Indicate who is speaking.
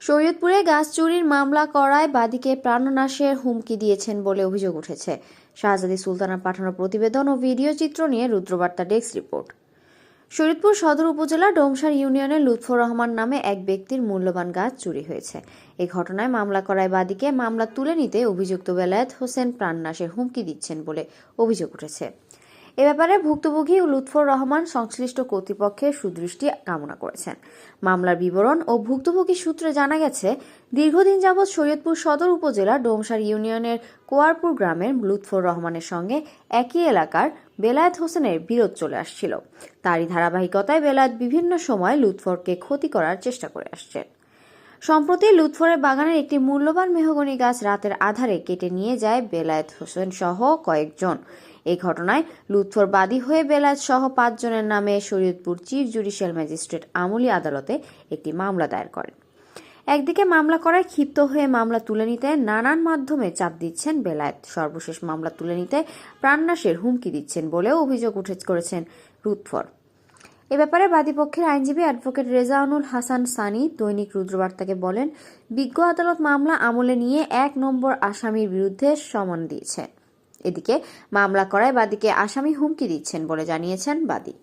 Speaker 1: শরীয়তপুরে গাছ চুরির মামলা করায় বাদীকে প্রাণনাশের হুমকি দিয়েছেন বলে অভিযোগ উঠেছে। শাহজাদি সুলতানার পাঠানো প্রতিবেদন ও ভিডিও চিত্র নিয়ে রুদ্রবার্তা ডেস্ক রিপোর্ট। শরীয়তপুর সদর উপজেলা ডোমসার ইউনিয়নের লুৎফর রহমান নামে এক ব্যক্তির মূল্যবান গাছ চুরি হয়েছে। এই ঘটনায় মামলা করায় বাদীকে মামলা তুলে নিতে অভিযুক্ত বেলায়েত হোসেন প্রাণনাশের হুমকি দিচ্ছেন বলে অভিযোগ উঠেছে। এ ব্যাপারে ভুক্তভোগী লুৎফর রহমান সংশ্লিষ্ট কর্তৃপক্ষের সুদৃষ্টি কামনা করেছেন। মামলার বিবরণ ও ভুক্তভোগী সূত্রে জানা গেছে, দীর্ঘদিন যাবৎ শরীয়তপুর সদর উপজেলা ডোমসার ইউনিয়নের কোয়ারপুর গ্রামের লুৎফর রহমানের সঙ্গে একই এলাকার বেলায়েত হোসেনের বিরোধ চলে আসছিল। তারই ধারাবাহিকতায় বেলায়েত বিভিন্ন সময় লুৎফরকে ক্ষতি করার চেষ্টা করে আসছেন। সম্প্রতি লুৎফরের বাগানের একটি মূল্যবান মেহগনি গাছ রাতের আধারে কেটে নিয়ে যায় বেলায়েত হোসেন সহ কয়েকজন। এই ঘটনায় লুৎফর বাদী হয়ে বেলায়েত সহ পাঁচজনের নামে শরীয়তপুর চিফ জুডিশিয়াল ম্যাজিস্ট্রেট আমলি আদালতে একটি মামলা দায়ের করেন। একদিকে মামলা করায় ক্ষিপ্ত হয়ে মামলা তুলে নিতে নানান মাধ্যমে চাপ দিচ্ছেন বেলায়েত। সর্বশেষ মামলা তুলে নিতে প্রাণনাশের হুমকি দিচ্ছেন বলেও অভিযোগ উঠে করেছেন লুৎফর। এ ব্যাপারে বাদীপক্ষের আইনজীবী অ্যাডভোকেট রেজাউনুল হাসান সানি দৈনিক রুদ্রবার্তাকে বলেন, বিজ্ঞ আদালত মামলা আমলে নিয়ে এক নম্বর আসামির বিরুদ্ধে সমন দিয়েছে। এদিকে মামলা করায় বাদীকে আসামি হুমকি দিচ্ছেন বলে জানিয়েছেন বাদী।